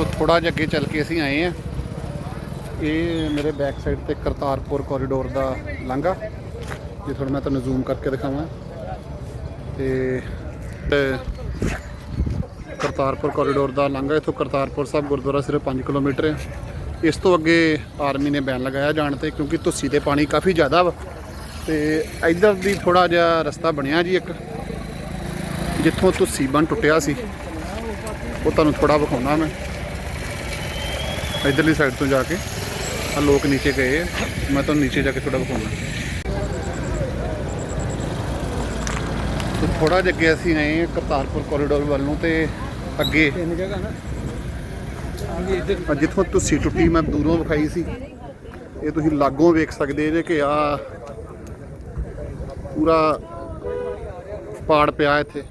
ਸੋ ਥੋੜਾ ਜਿਹਾ ਅੱਗੇ ਚੱਲ ਕੇ ਅਸੀਂ ਆਏ ਆ ਇਹ ਮੇਰੇ ਬੈਕ ਸਾਈਡ ਤੇ ਕਰਤਾਰਪੁਰ ਕੋਰੀਡੋਰ ਦਾ ਲਾਂਘਾ ਜੇ ਥੋੜਾ ਮੈਂ ਤੁਹਾਨੂੰ ਜ਼ੂਮ ਕਰਕੇ ਦਿਖਾਵਾਂ। ਤੇ ਕਰਤਾਰਪੁਰ ਕੋਰੀਡੋਰ ਦਾ ਲਾਂਘਾ ਇਥੋਂ ਕਰਤਾਰਪੁਰ ਸਾਹਿਬ ਗੁਰਦੁਆਰਾ ਸਿਰਫ 5 ਕਿਲੋਮੀਟਰ ਹੈ ਇਸ ਤੋਂ ਅੱਗੇ ਆਰਮੀ ਨੇ ਬੈਨ ਲਗਾਇਆ ਜਾਣ ਤੇ, ਕਿਉਂਕਿ ਧੁੱਸੀ ਤੇ ਪਾਣੀ ਕਾਫੀ ਜ਼ਿਆਦਾ ਵਾ। ਤੇ ਇੱਧਰ ਦੀ ਥੋੜਾ ਜਿਹਾ ਰਸਤਾ ਬਣਿਆ ਜੀ ਇੱਕ। ਜਿੱਥੋਂ ਧੁੱਸੀ ਬੰਨ ਟੁੱਟਿਆ ਸੀ। ਉਹ ਤੁਹਾਨੂੰ ਥੋੜਾ ਵਿਖਾਉਣਾ ਮੈਂ। ਇਧਰਲੀ ਸਾਈਡ ਤੋਂ ਜਾ ਕੇ ਆ ਲੋਕ ਨੀਚੇ ਗਏ। ਮੈਂ ਤੁਹਾਨੂੰ ਨੀਚੇ ਜਾ ਕੇ ਥੋੜਾ ਵਿਖਾਉਣਾ ਥੋੜਾ ਜਿਹਾ ਅੱਗੇ ਅਸੀਂ ਆਏ ਹਾਂ ਕਰਤਾਰਪੁਰ ਕੋਰੀਡੋਰ ਵੱਲ ਨੂੰ ਤੇ ਅੱਗੇ। ਤਿੰਨ ਜਗ੍ਹਾ ਨਾ। ਜਿੱਥੋਂ ਧੁੱਸੀ ਟੁੱਟੀ ਮੈਂ ਦੂਰੋਂ ਵਿਖਾਈ ਸੀ। ਇਹ ਤੁਸੀਂ ਲਾਗੋਂ ਵੇਖ ਸਕਦੇ ਜੇ ਕਿ ਆ ਪੂਰਾ ਪਾੜ ਪਿਆ ਇੱਥੇ।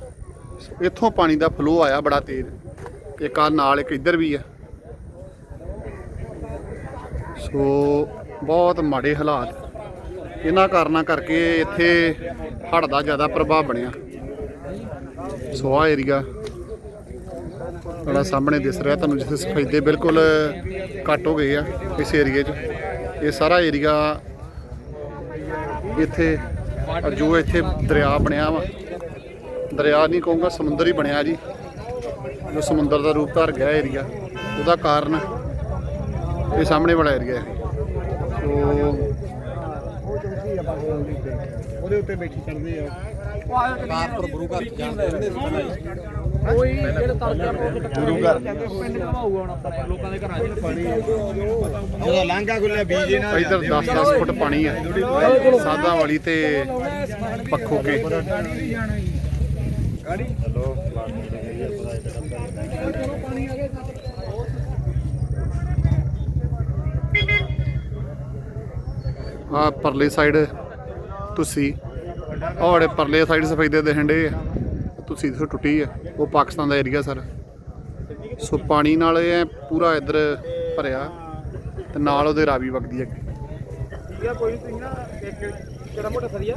ਇੱਥੋਂ ਪਾਣੀ ਦਾ ਫਲੋ ਆਇਆ ਬੜਾ ਤੇਜ਼। ਇੱਕ ਆ ਨਾਲ ਇੱਕ ਇੱਧਰ ਵੀ ਆ। ਸੋ ਬਹੁਤ ਮਾੜੇ ਹਾਲਾਤ। ਇਹਨਾਂ ਕਾਰਨਾਂ ਕਰਕੇ ਇੱਥੇ ਹੜ੍ਹ ਦਾ ਜ਼ਿਆਦਾ ਪ੍ਰਭਾਵ ਬਣਿਆ। ਸੋ ਆ ਏਰੀਆ ਬੜਾ ਸਾਹਮਣੇ ਦਿਸ ਰਿਹਾ, ਤੁਹਾਨੂੰ ਜਿੱਥੇ ਸਫੈਦੇ ਬਿਲਕੁਲ ਘੱਟ ਹੋ ਗਏ ਆ ਇਸ ਏਰੀਏ 'ਚ। ਇਹ ਸਾਰਾ ਏਰੀਆ ਇੱਥੇ ਜੋ ਇੱਥੇ ਦਰਿਆ ਬਣਿਆ ਵਾ, ਦਰਿਆ ਨਹੀਂ ਕਹੂੰਗਾ, ਸਮੁੰਦਰ ਹੀ ਬਣਿਆ ਜੀ। ਜੋ ਸਮੁੰਦਰ ਦਾ ਰੂਪ ਧਾਰ ਗਿਆ ਏਰੀਆ, ਉਹਦਾ ਕਾਰਨ ਇਹ ਸਾਹਮਣੇ ਵਾਲਾ ਏਰੀਆ ਹੈ। ਸੋ ਉਹਦੇ ਉੱਤੇ ਬੈਠੀ ਚੜਦੇ ਆ। ਕਾਰਪੁਰ ਗੁਰੂ ਘਰ ਜਾਂਦੇ ਕੋਈ ਜਿਹੜਾ ਤੜਕਾ ਗੁਰੂ ਘਰ। ਪਿੰਡ ਘਮਾਊਗਾ ਹੁਣ ਆਪਾਂ ਲੋਕਾਂ ਦੇ ਘਰਾਂ 'ਚ ਪਾਣੀ ਜਦੋਂ ਲਾਂਘਾ ਖੁੱਲਿਆ ਬੀਜੇ ਨਾਲ ਇੱਧਰ 10-10 ਫੁੱਟ ਪਾਣੀ ਆ। ਸਾਦਾ ਵਾਲੀ ਤੇ ਪੱਖੋ ਕੇ। ਆ ਪਰਲੇ ਸਾਈਡ ਤੁਸੀਂ ਔੜੇ ਪਰਲੇ ਸਾਈਡ ਸਫੈਦੇ ਦੇ ਹੰਡੇ ਆ ਤੁਸੀਂ ਇੱਥੋਂ ਟੁੱਟੀ ਆ ਉਹ ਪਾਕਿਸਤਾਨ ਦਾ ਏਰੀਆ ਸਰ ਸੋ ਪਾਣੀ ਨਾਲ ਇਹ ਪੂਰਾ ਇੱਧਰ ਭਰਿਆ ਤੇ ਨਾਲ ਉਹਦੇ ਰਾਵੀ ਵਗਦੀ ਹੈ ਠੀਕ ਆ ਕੋਈ ਤੁਸੀਂ ਨਾ ਇੱਕ ਕਿਹੜਾ ਮੋਟਾ ਸਰੀਆ